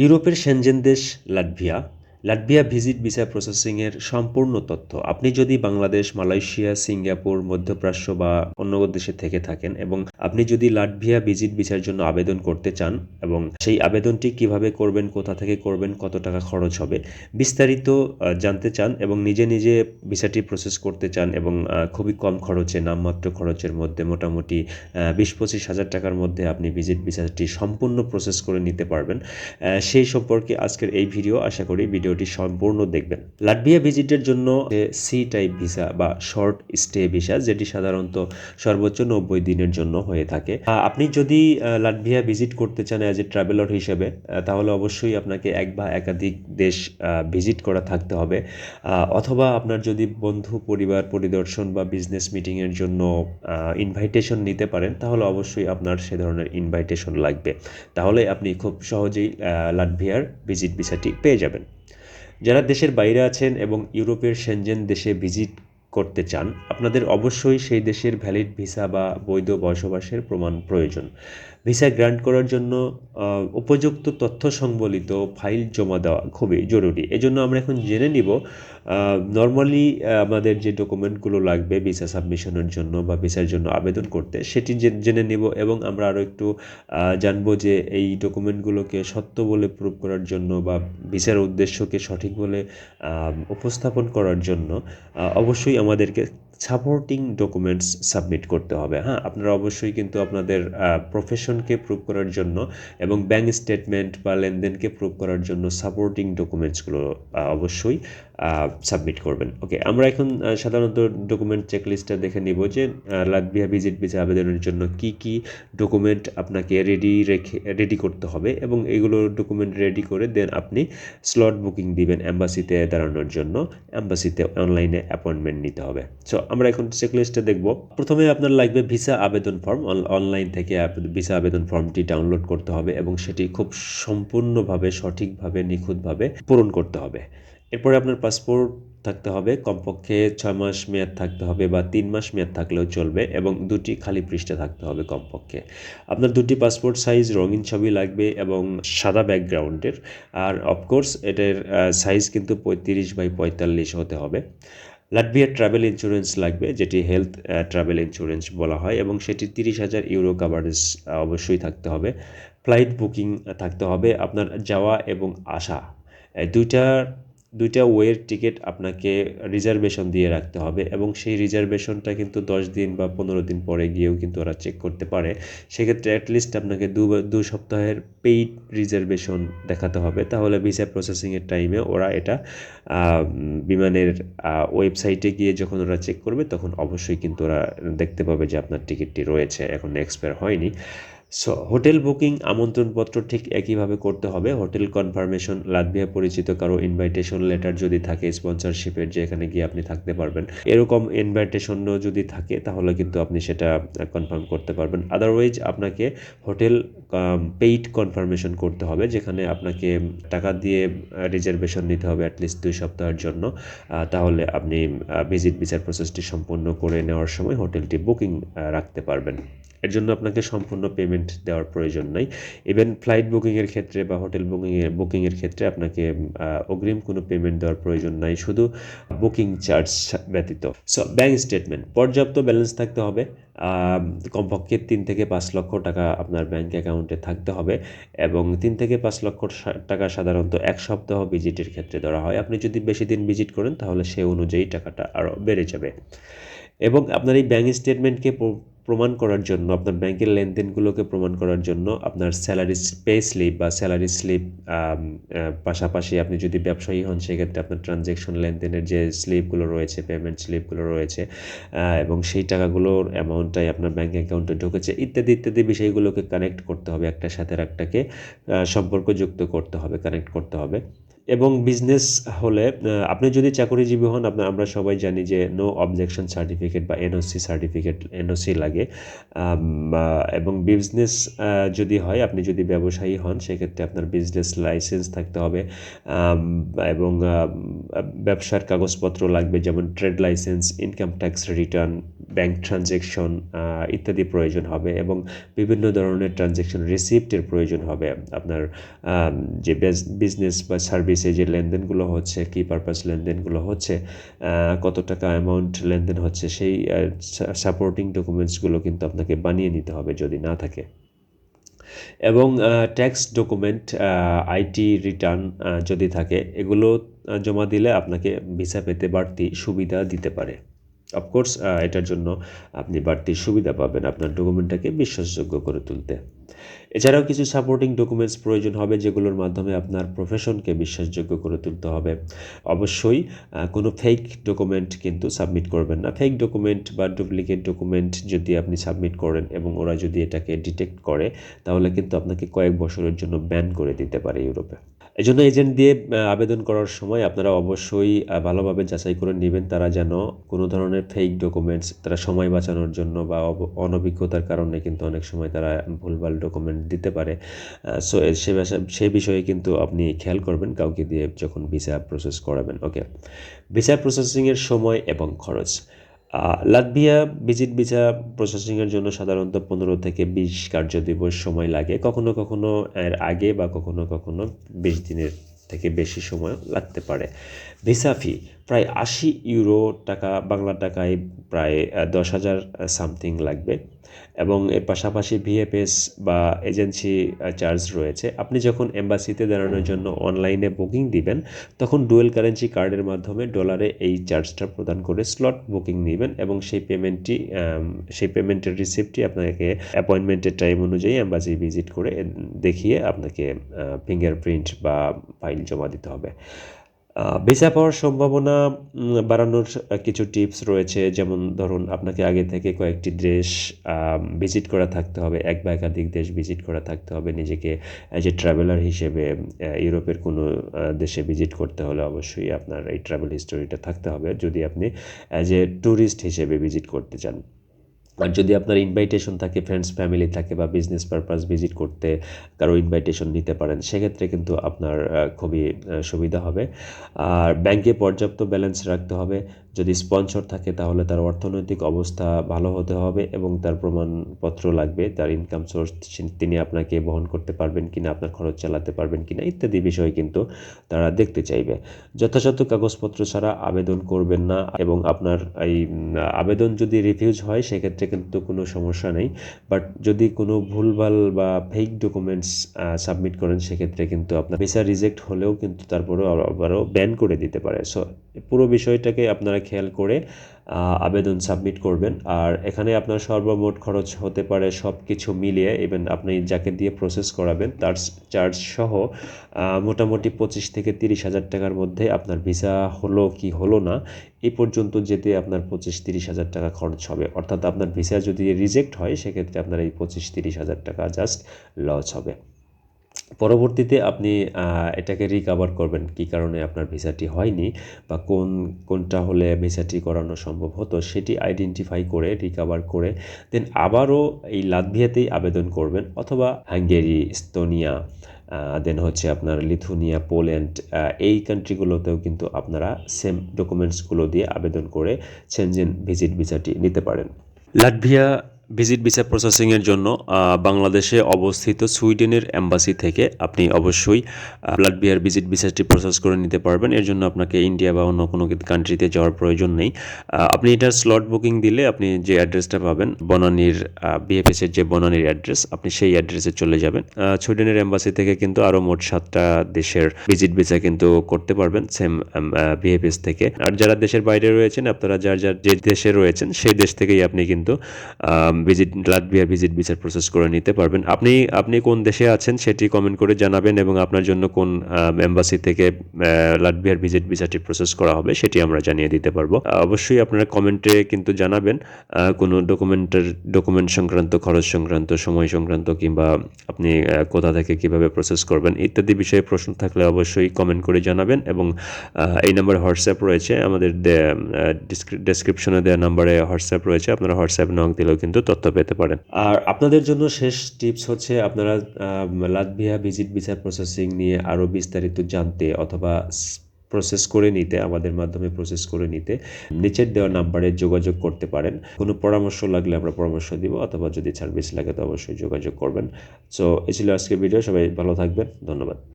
ইউরোপের সেনজেন দেশ Latvia. Latvia visit visa প্রসেসিংয়ের সম্পূর্ণ তথ্য। আপনি যদি বাংলাদেশ, মালয়েশিয়া, সিঙ্গাপুর, মধ্যপ্রাচ্য বা অন্য দেশে থেকে থাকেন এবং আপনি যদি লাটভিয়া ভিজিট ভিসার জন্য আবেদন করতে চান এবং সেই আবেদনটি কীভাবে করবেন, কোথা থেকে করবেন, কত টাকা খরচ হবে বিস্তারিত জানতে চান এবং নিজে নিজে ভিসাটি প্রসেস করতে চান এবং খুবই কম খরচে, নামমাত্র খরচের মধ্যে মোটামুটি বিশ পঁচিশ হাজার টাকার মধ্যে আপনি ভিজিট ভিসাটি সম্পূর্ণ প্রসেস করে নিতে পারবেন। সেই সম্পর্কে আজকের এই ভিডিও আশা করি ভিডিও ভিডিওটি সম্পূর্ণ দেখবেন। লাটভিয়া ভিজিটের জন্য সি টাইপ ভিসা বা শর্ট স্টে ভিসা যেটি সাধারণত সর্বোচ্চ নব্বই দিনের জন্য হয়ে থাকে আপনি যদি লাটভিয়া ভিজিট করতে চান অ্যাজ এ ট্রাভেলর হিসেবে তাহলে অবশ্যই আপনাকে এক বা একাধিক দেশ ভিজিট করা থাকতে হবে। অথবা আপনার যদি বন্ধু, পরিবার, পরিদর্শন বা বিজনেস মিটিংয়ের জন্য ইনভাইটেশন নিতে পারেন, তাহলে অবশ্যই আপনার সে ধরনের ইনভাইটেশন লাগবে। তাহলে আপনি খুব সহজেই লাটভিয়ার ভিজিট ভিসাটি পেয়ে যাবেন। যারা দেশের বাইরে আছেন এবং ইউরোপের সেনজেন দেশে ভিজিট করতে চান, আপনাদের অবশ্যই সেই দেশের ভ্যালিড ভিসা বা বৈধ বসবাসের প্রমাণ প্রয়োজন। ভিসা গ্রান্ট করার জন্য উপযুক্ত তথ্য সংবলিত ফাইল জমা দেওয়া খুবই জরুরি। এজন্য আমরা এখন জেনে নিব নর্মালি আমাদের যে ডকুমেন্টগুলো লাগবে ভিসা সাবমিশনের জন্য বা ভিসার জন্য আবেদন করতে, সেটি জেনে নিব এবং আমরা আরও একটু জানব যে এই ডকুমেন্টগুলোকে সত্য বলে প্রুভ করার জন্য বা ভিসার উদ্দেশ্যকে সঠিক বলে উপস্থাপন করার জন্য অবশ্যই আমাদেরকে সাপোর্টিং ডকুমেন্টস সাবমিট করতে হবে। হ্যাঁ আপনারা অবশ্যই কিন্তু আপনাদের প্রফেশনকে প্রুভ করার জন্য এবং ব্যাঙ্ক স্টেটমেন্ট বা লেনদেনকে প্রুভ করার জন্য সাপোর্টিং ডকুমেন্টসগুলো অবশ্যই। সাবমিট করবেন। ওকে আমরা এখন সাধারণত ডকুমেন্ট চেকলিস্টটা দেখে নিব যে লাটভিয়া ভিজিট ভিসা আবেদনের জন্য কি কি ডকুমেন্ট আপনাকে রেডি রেখে রেডি করতে হবে এবং এগুলো ডকুমেন্ট রেডি করে দেন আপনি স্লট বুকিং দিবেন অ্যাম্বাসিতে দাঁড়ানোর জন্য। অ্যাম্বাসিতে অনলাইনে অ্যাপয়েন্টমেন্ট নিতে হবে। সো আমরা এখন চেকলিস্টে দেখব। প্রথমে আপনার লাগবে ভিসা আবেদন ফর্ম অনলাইন থেকে ভিসা আবেদন ফর্মটি ডাউনলোড করতে হবে এবং সেটি খুব সম্পূর্ণভাবে, সঠিকভাবে, নিখুঁতভাবে পূরণ করতে হবে। এরপরে আপনার পাসপোর্ট থাকতে হবে, কমপক্ষে ছয় মাস মেয়াদ থাকতে হবে বা তিন মাস মেয়াদ থাকলেও চলবে এবং দুটি খালি পৃষ্ঠা থাকতে হবে কমপক্ষে। আপনার দুটি পাসপোর্ট সাইজ রঙিন ছবি লাগবে এবং সাদা ব্যাকগ্রাউন্ডের আর অফকোর্স এটার সাইজ কিন্তু পঁয়ত্রিশ বাই পঁয়তাল্লিশ হতে হবে। লাটভিয়ার ট্রাভেল ইন্স্যুরেন্স লাগবে, যেটি হেলথ ট্রাভেল ইন্স্যুরেন্স বলা হয় এবং সেটি তিরিশ হাজার ইউরো কাভারেজ অবশ্যই থাকতে হবে। ফ্লাইট বুকিং থাকতে হবে আপনার যাওয়া এবং আসা। দুইটার দুইটা ওয়ের টিকিট আপনাকে রিজার্ভেশন দিয়ে রাখতে হবে এবং সেই রিজার্ভেশনটা কিন্তু দশ দিন বা পনেরো দিন পরে গিয়েও কিন্তু ওরা চেক করতে পারে। সেক্ষেত্রে অ্যাটলিস্ট আপনাকে দু দু সপ্তাহের পেইড রিজার্ভেশন দেখাতে হবে। তাহলে ভিসা প্রসেসিংয়ের টাইমে ওরা এটা বিমানের ওয়েবসাইটে গিয়ে যখন ওরা চেক করবে তখন অবশ্যই কিন্তু ওরা দেখতে পাবে যে আপনার টিকিটটি রয়েছে। এখন এক্সপায়ার হয়নি। সো হোটেল বুকিং আমন্ত্রণপত্র ঠিক একইভাবে করতে হবে। হোটেল কনফার্মেশন লাটভিয়া পরিচিত কারও ইনভাইটেশন লেটার যদি থাকে স্পন্সরশিপের যে এখানে গিয়ে আপনি থাকতে পারবেন। এরকম ইনভাইটেশনও যদি থাকে, তাহলে কিন্তু আপনি সেটা কনফার্ম করতে পারবেন। আদারওয়াইজ আপনাকে হোটেল পেইড কনফার্মেশন করতে হবে, যেখানে আপনাকে টাকা দিয়ে রিজার্ভেশন নিতে হবে অ্যাটলিস্ট দুই সপ্তাহের জন্য। তাহলে আপনি ভিজিট বিচার প্রসেসটি সম্পূর্ণ করে নেওয়ার সময় হোটেলটি বুকিং রাখতে পারবেন। এর জন্য আপনাকে সম্পূর্ণ পেমেন্ট দেওয়ার প্রয়োজন নাই। ইভেন ফ্লাইট বুকিংয়ের ক্ষেত্রে বা হোটেল বুকিংয়ের বুকিংয়ের ক্ষেত্রে আপনাকে অগ্রিম কোনো পেমেন্ট দেওয়ার প্রয়োজন নাই, শুধু বুকিং চার্জ ব্যতীত। সো ব্যাঙ্ক স্টেটমেন্ট পর্যাপ্ত ব্যালেন্স থাকতে হবে। কমপক্ষে তিন থেকে পাঁচ লক্ষ টাকা আপনার ব্যাঙ্ক অ্যাকাউন্টে থাকতে হবে এবং তিন থেকে পাঁচ লক্ষ টাকা সাধারণত এক সপ্তাহ ভিজিটের ক্ষেত্রে ধরা হয়। আপনি যদি বেশি দিন ভিজিট করেন, তাহলে সে অনুযায়ী টাকাটা আরও বেড়ে যাবে। এবং আপনার এই ব্যাঙ্ক স্টেটমেন্টকে প্রমাণ করার জন্য, আপনার ব্যাংকের লেনদেনগুলোকে প্রমাণ করার জন্য আপনার স্যালারি পে স্লিপ বা স্যালারি স্লিপ পাশাপাশি আপনি যদি ব্যবসায়ী হন, সেক্ষেত্রে আপনার ট্রানজ্যাকশন লেনদেনের যে স্লিপগুলো রয়েছে পেমেন্ট স্লিপগুলো রয়েছে এবং সেই টাকাগুলোর অ্যামাউন্টটাই আপনার ব্যাঙ্ক অ্যাকাউন্টে ঢুকেছে, ইত্যাদি ইত্যাদি বিষয়গুলোকে কানেক্ট করতে হবে, একটার সাথে একটাকে সম্পর্কযুক্ত করতে হবে কানেক্ট করতে হবে। এবং বিজনেস হলে আপনি যদি চাকরিজীবী হন, আপনার, আমরা সবাই জানি যে নো অবজেকশন সার্টিফিকেট বা এনওসি সার্টিফিকেট এনওসি লাগে। এবং বিজনেস যদি হয়, আপনি যদি ব্যবসায়ী হন, সেক্ষেত্রে আপনার বিজনেস লাইসেন্স থাকতে হবে। এবং ব্যবসার কাগজপত্র লাগবে, যেমন trade licence income tax return bank transaction ইত্যাদি প্রয়োজন হবে এবং বিভিন্ন ধরনের ট্রানজ্যাকশন রিসিপ্টের প্রয়োজন হবে। আপনার যে বিজনেস বা সার্ভিসে যে লেনদেনগুলো হচ্ছে কী পারপাস লেনদেনগুলো হচ্ছে কত টাকা অ্যামাউন্ট লেনদেন হচ্ছে, সেই সাপোর্টিং ডকুমেন্টসগুলো কিন্তু আপনাকে বানিয়ে নিতে হবে যদি না থাকে। এবং ট্যাক্স ডকুমেন্ট আইটি রিটার্ন যদি থাকে, এগুলো জমা দিলে আপনাকে ভিসা পেতে বাড়তি সুবিধা দিতে পারে। অফকোর্স এটার জন্য আপনি বাড়তি সুবিধা পাবেন আপনার ডকুমেন্টটাকে বিশ্বাসযোগ্য করে তুলতে। এছাড়াও কিছু সাপোর্টিং ডকুমেন্টস প্রয়োজন হবে, যেগুলোর মাধ্যমে আপনার প্রফেশনকে বিশ্বাসযোগ্য করে তুলতে হবে। অবশ্যই কোনো ফেক ডকুমেন্ট কিন্তু সাবমিট করবেন না। ফেক ডকুমেন্ট বা ডুপ্লিকেট ডকুমেন্ট যদি আপনি সাবমিট করেন এবং ওরা যদি এটাকে ডিটেক্ট করে, তাহলে কিন্তু আপনাকে কয়েক বছরের জন্য ব্যান করে দিতে পারে ইউরোপে। এজন্য এজেন্ট দিয়ে আবেদন করার সময় আপনারা অবশ্যই ভালোভাবে যাচাই করে নেবেন তারা যেন কোনো ধরনের ফেক ডকুমেন্টস তারা সময় বাঁচানোর জন্য বা অনভিজ্ঞতার কারণে কিন্তু অনেক সময় তারা ভুলভাল ডকুমেন্ট দিতে পারে। সে সে বিষয়ে কিন্তু আপনি খেয়াল করবেন কাউকে দিয়ে যখন ভিসা প্রসেস করাবেন ওকে ভিসা প্রসেসিংয়ের সময় এবং খরচ। আহ, লাটভিয়া ভিজিট ভিসা প্রসেসিংয়ের জন্য সাধারণত পনেরো থেকে বিশ কার্য দিবস সময় লাগে। কখনো কখনো এর আগে বা কখনো কখনো বিশ দিনের থেকে বেশি সময় লাগতে পারে। ভিসা ফি প্রায় আশি ইউরো টাকা বাংলা টাকায় প্রায় দশ হাজার সামথিং লাগবে। এবং এর পাশাপাশি ভিএফএস বা এজেন্সি চার্জ রয়েছে। আপনি যখন এম্বাসিতে দাঁড়ানোর জন্য অনলাইনে বুকিং দিবেন, তখন ডুয়েল কারেন্সি কার্ডের মাধ্যমে ডলারে এই চার্জটা প্রদান করে স্লট বুকিং নেবেন এবং সেই পেমেন্টটি সেই পেমেন্টের রিসিপ্টটি আপনাকে অ্যাপয়েন্টমেন্টের টাইম অনুযায়ী এম্বাসি ভিজিট করে দেখিয়ে আপনাকে ফিঙ্গারপ্রিন্ট বা ফাইল জমা দিতে হবে। ভিসা পাওয়ার সম্ভাবনা বাড়ানোর কিছু টিপস রয়েছে। যেমন ধরুন, আপনাকে আগে থেকে কয়েকটি দেশ ভিজিট করা থাকতে হবে। এক বা একাধিক দেশ ভিজিট করা থাকতে হবে। নিজেকে অ্যাজ এ ট্রাভেলার হিসেবে ইউরোপের কোনো দেশে ভিজিট করতে হলে অবশ্যই আপনার এই ট্রাভেল হিস্টোরিটা থাকতে হবে। যদি আপনি অ্যাজ এ ট্যুরিস্ট হিসেবে ভিজিট করতে চান। আর যদি আপনার ইনভাইটেশন থাকে ফ্রেন্ডস ফ্যামিলি থাকে বা বিজনেস পারপাস ভিজিট করতে কারও ইনভাইটেশন নিতে পারেন, সেক্ষেত্রে কিন্তু আপনার খুবই সুবিধা হবে। আর ব্যাংকে পর্যাপ্ত ব্যালেন্স রাখতে হবে। যদি স্পন্সর থাকে, তাহলে তার অর্থনৈতিক অবস্থা ভালো হতে হবে এবং তার প্রমাণপত্র লাগবে, তার ইনকাম সোর্স তিনি আপনাকে বহন করতে পারবেন কিনা, আপনার খরচ চালাতে পারবেন কিনা, ইত্যাদি বিষয় কিন্তু তারা দেখতে চাইবে। যথাযথ কাগজপত্র ছাড়া আবেদন করবেন না এবং আপনার এই আবেদন যদি রিফিউজ হয়, সেক্ষেত্রে কিন্তু কোনো সমস্যা নেই। বাট যদি কোনো ভুলভাল বা ফেক ডকুমেন্টস সাবমিট করেন, সেক্ষেত্রে কিন্তু আপনার ভিসা রিজেক্ট হলেও কিন্তু তারপরেও আবারও ব্যান করে দিতে পারে। সো পুরো বিষয়টাকে আপনারা খেয়াল করে আবেদন সাবমিট করবেন। আর এখানে আপনার সর্বমোট খরচ হতে পারে সব কিছু মিলিয়ে ইভেন আপনি যাকে দিয়ে প্রসেস করাবেন তার চার্জ সহ মোটামুটি পঁচিশ থেকে তিরিশ হাজার টাকার মধ্যে আপনার ভিসা হলো কি হলো না এই পর্যন্ত যেতে আপনার পঁচিশ তিরিশ হাজার টাকা খরচ হবে। অর্থাৎ আপনার ভিসা যদি রিজেক্ট হয়, সেক্ষেত্রে আপনার এই পঁচিশ তিরিশ হাজার টাকা জাস্ট লস হবে। পরবর্তীতে আপনি এটাকে রিকাভার করবেন। কী কারণে আপনার ভিসাটি হয়নি বা কোন, কোনটা হলে ভিসাটি করানো সম্ভব হতো সেটি আইডেন্টিফাই করে রিকাভার করে দেন আবারও এই লাতভিয়াতেই আবেদন করবেন অথবা হাঙ্গেরি স্তোনিয়া দেন হচ্ছে আপনার লিথুনিয়া, পোল্যান্ড এই কান্ট্রিগুলোতেও কিন্তু আপনারা সেম ডকুমেন্টসগুলো দিয়ে আবেদন করে সেনজেন ভিজিট ভিসাটি নিতে পারেন। লাটভিয়া ভিজিট ভিসা প্রসেসিংয়ের জন্য বাংলাদেশে অবস্থিত সুইডেনের এম্বাসি থেকে আপনি অবশ্যই ব্লাড লাটভিয়ার ভিজিট ভিসাটি প্রসেস করে নিতে পারবেন। এর জন্য আপনাকে ইন্ডিয়া বা অন্য কোনো কান্ট্রিতে যাওয়ার প্রয়োজন নেই। আপনি এটার স্লট বুকিং দিলে আপনি যে অ্যাড্রেসটা পাবেন, বনানীর বিএফএস এর যে বনানীর অ্যাড্রেস আপনি সেই অ্যাড্রেসে চলে যাবেন। সুইডেনের এম্বাসি থেকে কিন্তু আরও মোট সাতটা দেশের ভিজিট ভিসা কিন্তু করতে পারবেন সেম বিএফএস থেকে। আর যারা দেশের বাইরে রয়েছেন, আপনারা যার যার যে দেশে রয়েছেন, সেই দেশ থেকেই আপনি কিন্তু ভিজিট লাটভিয়া ভিজিট ভিসার প্রসেস করে নিতে পারবেন। আপনি আপনি কোন দেশে আছেন সেটি কমেন্ট করে জানাবেন এবং আপনার জন্য কোন এম্বাসি থেকে লাটভিয়ার ভিজিট ভিসাটি প্রসেস করা হবে সেটি আমরা জানিয়ে দিতে পারব। অবশ্যই আপনারা কমেন্টে কিন্তু জানাবেন কোনো ডকুমেন্টের ডকুমেন্ট সংক্রান্ত, খরচ সংক্রান্ত, সময় সংক্রান্ত কিংবা আপনি কোথা থেকে কীভাবে প্রসেস করবেন ইত্যাদি বিষয়ে প্রশ্ন থাকলে অবশ্যই কমেন্ট করে জানাবেন এবং এই নাম্বারে হোয়াটসঅ্যাপ রয়েছে। আমাদের ডেসক্রিপশনে দেওয়া নাম্বারে হোয়াটসঅ্যাপ রয়েছে। আপনারা হোয়াটসঅ্যাপ নক দিলেও কিন্তু তথ্য পেতে পারেন। আর আপনাদের জন্য শেষ টিপস হচ্ছে আপনারা লাটভিয়া ভিজিট ভিসা প্রসেসিং নিয়ে আরও বিস্তারিত জানতে অথবা প্রসেস করে নিতে, আমাদের মাধ্যমে প্রসেস করে নিতে, নিচের দেওয়া নাম্বারে যোগাযোগ করতে পারেন। কোনো পরামর্শ লাগলে আমরা পরামর্শ দিব, অথবা যদি সার্ভিস লাগে তো অবশ্যই যোগাযোগ করবেন। সো এই ছিল আজকের ভিডিও সবাই ভালো থাকবেন, ধন্যবাদ।